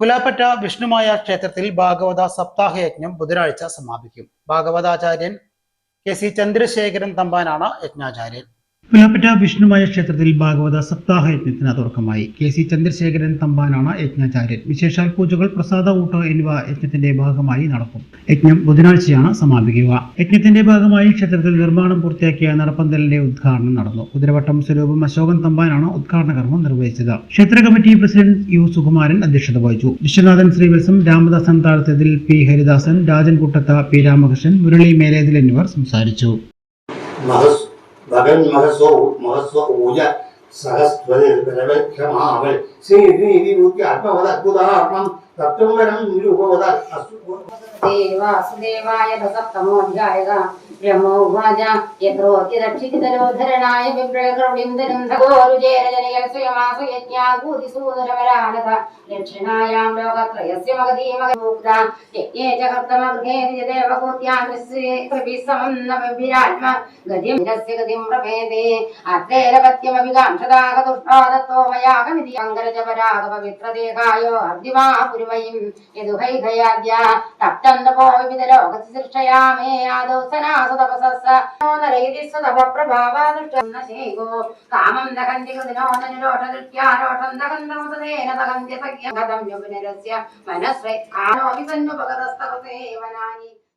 പുലാപ്പറ്റ വിഷ്ണുമായ ക്ഷേത്രത്തിൽ ഭാഗവത സപ്താഹ യജ്ഞം ബുധനാഴ്ച സമാപിക്കും. ഭാഗവതാചാര്യൻ കെ സി ചന്ദ്രശേഖരൻ തമ്പാനാണ് യജ്ഞാചാര്യൻ. പുലാപ്പറ്റ വിഷ്ണുമായ ക്ഷേത്രത്തിൽ ഭാഗവത സപ്താഹ യജ്ഞത്തിന് തുടക്കമായി. കെ സി ചന്ദ്രശേഖരൻ തമ്പാനാണ് യജ്ഞാചാര്യൻ. വിശേഷാൽ പൂജകൾ പ്രസാദ ഊട്ട് എന്നിവ യജ്ഞത്തിന്റെ ഭാഗമായി നടക്കും. യജ്ഞം ബുധനാഴ്ചയാണ് സമാപിക്കുക. യജ്ഞത്തിന്റെ ഭാഗമായി ക്ഷേത്രത്തിൽ നിർമ്മാണം പൂർത്തിയാക്കിയ നടപ്പന്തലിന്റെ ഉദ്ഘാടനം നടന്നു. കുതിരവട്ടം സ്വരൂപം അശോകൻ തമ്പാനാണ് ഉദ്ഘാടന കർമ്മം നിർവഹിച്ചത്. ക്ഷേത്ര കമ്മിറ്റി പ്രസിഡന്റ് യു സുകുമാരൻ അധ്യക്ഷത വഹിച്ചു. വിശ്വനാഥൻ ശ്രീവത്സം രാമദാസൻ താഴത്തതിൽ പി ഹരിദാസൻ രാജൻ കുട്ടത്ത പി രാമകൃഷ്ണൻ മുരളി മേലേതിൽ എന്നിവർ സംസാരിച്ചു. గగన్ మహసో మహస్వ ఊజ సహస్వక్షమావళ శ్రీ ఇది ఇది ఊరికి ఆత్మవద అద్భుత ఆత్మం తత్వం వరం నిరూపవద అస్తు वासुदेवाय दसप्तमोऽध्यायः ब्रह्मोवाच यत्रोतिरक्षितलोधरणाय विप्रकरुणिन्दनं धगोरुजेरजनियल स्वयमासु यज्ञाकूतिसूनुरमरानत दक्षिणायां लोकत्रयस्य मगधीमगोक्ता यज्ञे च कर्तमगृहे देवकोत्याभिः समन्नमभिरात्म गतिं निरस्य गतिं प्रभेदे अत्रैरपत्यमभिकाङ्क्षदागतुष्टा दत्तो मयागमिति अङ्गरजपरागपवित्रदेहायो अर्दिवा पुरिमयीं यदुहैघयाद्या तप्तन्दपोविदलोकसृष्टयामे आदौ सनासुतपसस्स नरयति सुतपप्रभावादृष्टन्नशेको कामं दहन्ति कृदिनो ननिरोटदृष्ट्या रोटन्दकन्दमुदनेन दहन्त्य सख्यं गतं युविनिरस्य मनस्वै कानोऽपि सन्नुपगतस्तवसेवनानि